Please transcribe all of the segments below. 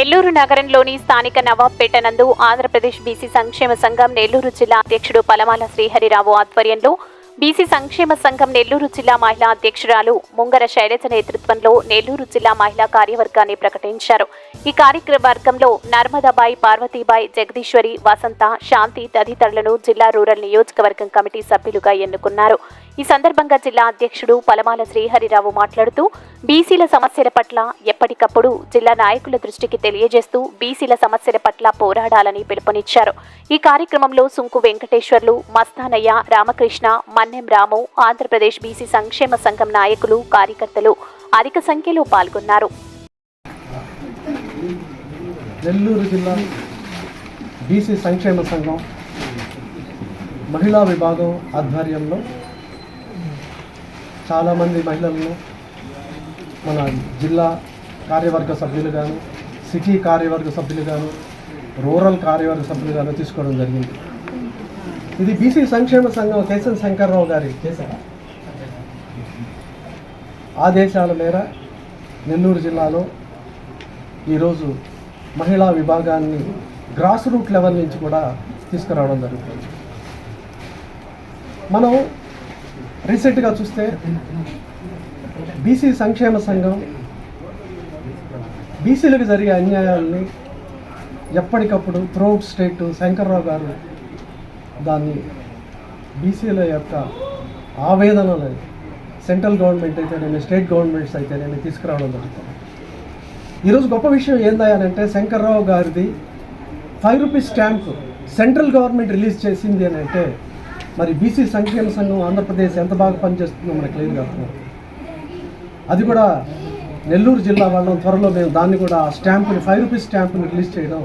నెల్లూరు నగరంలోని స్థానిక నవాబ్పేట నందు ఆంధ్రప్రదేశ్ బీసీ సంక్షేమ సంఘం నెల్లూరు జిల్లా అధ్యక్షుడు పలమాల శ్రీహరిరావు ఆధ్వర్యంలో బీసీ సంక్షేమ సంఘం నెల్లూరు జిల్లా మహిళా అధ్యక్షురాలు ముంగర శైలజ నేతృత్వంలో నెల్లూరు జిల్లా మహిళా కార్యవర్గాన్ని ప్రకటించారు. ఈ కార్యవర్గంలో నర్మదాబాయి పార్వతీబాయి జగదీశ్వరి వసంత శాంతి తదితరులను జిల్లా రూరల్ నియోజకవర్గం కమిటీ సభ్యులుగా ఎన్నుకున్నారు. ఈ సందర్భంగా జిల్లా అధ్యక్షుడు పలమాల శ్రీహరిరావు మాట్లాడుతూ బీసీల సమస్యల పట్ల ఎప్పటికప్పుడు జిల్లా నాయకుల దృష్టికి తెలియజేస్తూ బీసీల సమస్యల పట్ల పోరాడాలని పిలుపునిచ్చారు. ఈ కార్యక్రమంలో సుంకు వెంకటేశ్వర్లు మస్తానయ్య రామకృష్ణ మన్నెం రాము ఆంధ్రప్రదేశ్ బీసీ సంక్షేమ సంఘం నాయకులు కార్యకర్తలు అధిక సంఖ్యలో పాల్గొన్నారు. నెల్లూరు జిల్లా బీసీ సంక్షేమ సంఘం మహిళా విభాగం ఆధ్వర్యంలో చాలామంది మహిళలను మన జిల్లా కార్యవర్గ సభ్యులుగాను సిటీ కార్యవర్గ సభ్యులుగాను రూరల్ కార్యవర్గ సభ్యులుగాను తీసుకోవడం జరిగింది. ఇది బీసీ సంక్షేమ సంఘం కేశవ శంకర్రావు గారి ఆదేశాల మేర నెల్లూరు జిల్లాలో ఈరోజు మహిళా విభాగాన్ని గ్రాస్ రూట్ లెవెల్ నుంచి కూడా తీసుకురావడం జరుగుతుంది. మనం రీసెంట్గా చూస్తే బీసీ సంక్షేమ సంఘం బీసీలకు జరిగే అన్యాయాల్ని ఎప్పటికప్పుడు త్రూఅవుట్ స్టేట్ శంకర్రావు గారు దాన్ని బీసీల యొక్క ఆవేదనలు సెంట్రల్ గవర్నమెంట్ అయితేనేమి స్టేట్ గవర్నమెంట్స్ అయితేనేమి తీసుకురావడం జరుగుతుంది. ఈరోజు గొప్ప విషయం ఏందయ్యానంటే శంకర్రావు గారిది five rupees stamp central government release చేసింది అని అంటే మరి బీసీ సంక్షేమ సంఘం ఆంధ్రప్రదేశ్ ఎంత బాగా పనిచేస్తుందో మనకు క్లియర్ కాదు అది కూడా నెల్లూరు జిల్లా వాళ్ళం త్వరలో మేము దాన్ని కూడా ఆ స్టాంపుని ఫైవ్ రూపీస్ స్టాంపుని రిలీజ్ చేయడం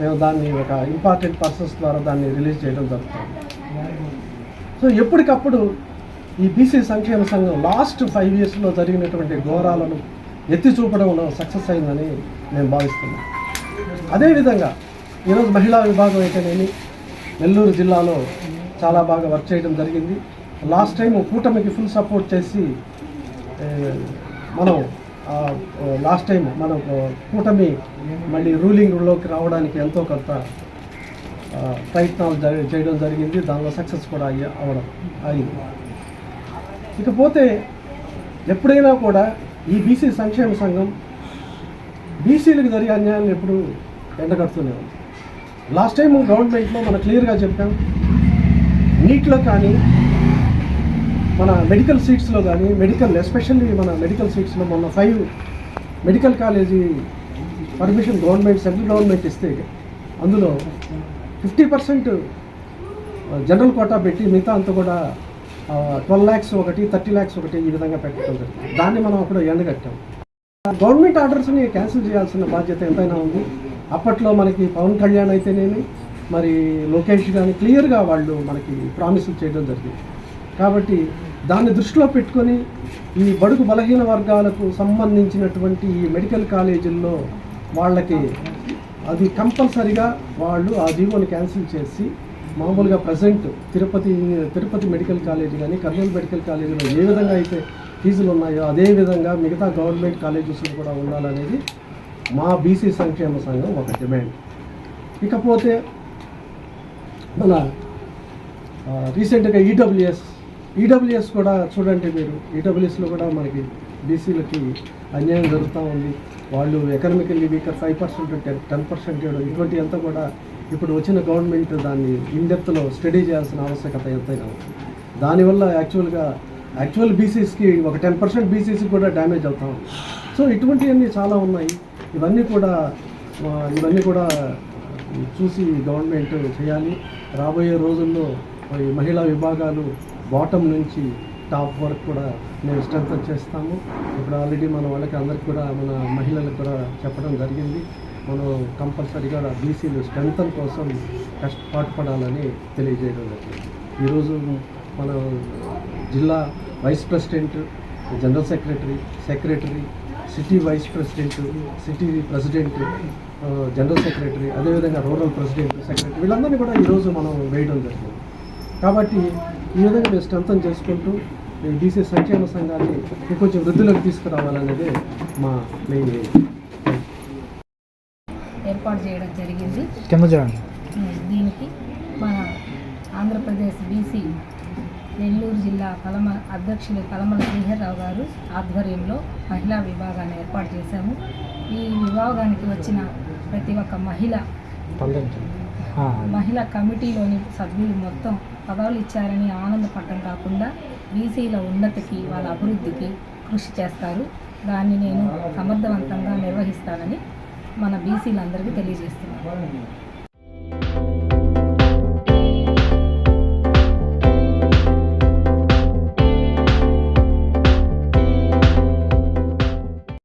మేము దాన్ని ఒక ఇంపార్టెంట్ పర్సన్స్ ద్వారా దాన్ని రిలీజ్ చేయడం జరుగుతుంది. సో ఎప్పటికప్పుడు ఈ బీసీ సంక్షేమ సంఘం లాస్ట్ ఫైవ్ ఇయర్స్లో జరిగినటువంటి ఘోరాలను ఎత్తి చూపడంలో సక్సెస్ అయిందని నేను భావిస్తున్నాను అదేవిధంగా ఈరోజు మహిళా విభాగం అయితేనేమి నెల్లూరు జిల్లాలో చాలా బాగా వర్క్ చేయడం జరిగింది. లాస్ట్ టైం కూటమికి ఫుల్ సపోర్ట్ చేసి మనం లాస్ట్ టైం మనం కూటమి మళ్ళీ రూలింగ్లోకి రావడానికి ఎంతో కొంత ప్రయత్నాలు చేయడం జరిగింది. దానిలో సక్సెస్ కూడా అయ్యి అవడం అయింది. ఇకపోతే ఎప్పుడైనా కూడా ఈ బీసీ సంక్షేమ సంఘం బీసీలకు జరిగే అన్యాయాన్ని ఎప్పుడు ఎండగడుతూనే ఉంది. లాస్ట్ టైం గవర్నమెంట్లో మనం క్లియర్గా చెప్పాం నీట్లో కానీ మన మెడికల్ సీట్స్లో కానీ మెడికల్ ఎస్పెషల్లీ మన మెడికల్ సీట్స్లో మొన్న five medical college permission government central government ఇస్తే అందులో ఫిఫ్టీ పర్సెంట్ జనరల్ కోటా పెట్టి మిగతా అంతా కూడా ట్వెల్వ్ ల్యాక్స్ ఒకటి థర్టీ ల్యాక్స్ ఒకటి ఈ విధంగా పెట్టడం జరిగింది. దాన్ని మనం అప్పుడు ఎండగట్టాం. గవర్నమెంట్ ఆర్డర్స్ని క్యాన్సిల్ చేయాల్సిన బాధ్యత ఎంతైనా ఉంది. అప్పట్లో మనకి పవన్ కళ్యాణ్ అయితేనేమి మరి లోకేష్ కానీ క్లియర్గా వాళ్ళు మనకి ప్రామిసులు చేయడం జరిగింది. కాబట్టి దాన్ని దృష్టిలో పెట్టుకొని ఈ బడుగు బలహీన వర్గాలకు సంబంధించినటువంటి ఈ మెడికల్ కాలేజీల్లో వాళ్ళకి అది కంపల్సరిగా వాళ్ళు ఆ జీవోని క్యాన్సిల్ చేసి మామూలుగా present Tirupati Tirupati medical college కానీ కర్నూలు మెడికల్ కాలేజీలో ఏ విధంగా అయితే ఫీజులు ఉన్నాయో అదే విధంగా మిగతా గవర్నమెంట్ కాలేజెస్లో కూడా ఉండాలనేది మా బీసీ సంక్షేమ సంఘం ఒక డిమాండ్ ఇకపోతే మన రీసెంట్గా ఈడబ్ల్యూఎస్ ఈడబ్ల్యూఎస్ కూడా చూడండి మీరు. ఈడబ్ల్యూఎస్లో కూడా మనకి బీసీలకి అన్యాయం జరుగుతూ ఉంది. వాళ్ళు economically weaker five percent ten ten percent ఇటువంటి అంతా కూడా ఇప్పుడు వచ్చిన గవర్నమెంట్ దాన్ని ఇన్డెప్త్లో స్టడీ చేయాల్సిన ఆవశ్యకత ఎంతైనా ఉంది. దానివల్ల యాక్చువల్గా యాక్చువల్ బీసీస్కి ఒక టెన్ పర్సెంట్ బీసీస్కి కూడా డ్యామేజ్ అవుతా ఉంది. సో ఇటువంటివన్నీ చాలా ఉన్నాయి. ఇవన్నీ కూడా ఇవన్నీ కూడా చూసి గవర్నమెంట్ చేయాలి. రాబోయే రోజుల్లో ఈ మహిళా విభాగాలు బాటం నుంచి టాప్ వరకు కూడా మేము స్ట్రెంగ్ చేస్తాము. ఇప్పుడు ఆల్రెడీ మన వాళ్ళకి అందరికి కూడా మన మహిళలకు కూడా చెప్పడం జరిగింది. మనం కంపల్సరీగా బీసీలు స్ట్రెంగ్ కోసం కష్ట పాటుపడాలని తెలియజేయడం జరిగింది. ఈరోజు మన జిల్లా vice president general secretary secretary city vice president city president general secretary అదేవిధంగా రూరల్ ప్రెసిడెంట్ సెక్రటరీ వీళ్ళందరినీ కూడా ఈరోజు మనం వేయడం జరిగింది. కాబట్టి ఈ విధంగా మేము స్ట్రెంథన్ చేసుకుంటూ ఈ బీసీ సంక్షేమ సంఘాన్ని ఇంకొంచెం వృద్ధిలోకి తీసుకురావాలనేదే మా మెయిన్ ఏర్పాటు చేయడం జరిగింది. కింద చూడండి. దీనికి మన ఆంధ్రప్రదేశ్ బీసీ నెల్లూరు జిల్లా పలమ అధ్యక్షులు పలమల శ్రీహర్రావు గారు ఆధ్వర్యంలో మహిళా విభాగాన్ని ఏర్పాటు చేశాము. ఈ విభాగానికి వచ్చిన ప్రతి ఒక్క మహిళ మహిళా కమిటీలోని సభ్యులు మొత్తం పదవులు ఇచ్చారని ఆనందపడటం కాకుండా బీసీల ఉన్నతికి వాళ్ళ అభివృద్ధికి కృషి చేస్తారు. దాన్ని నేను సమర్థవంతంగా నిర్వహిస్తానని మన బీసీలందరికీ తెలియజేస్తున్నాను.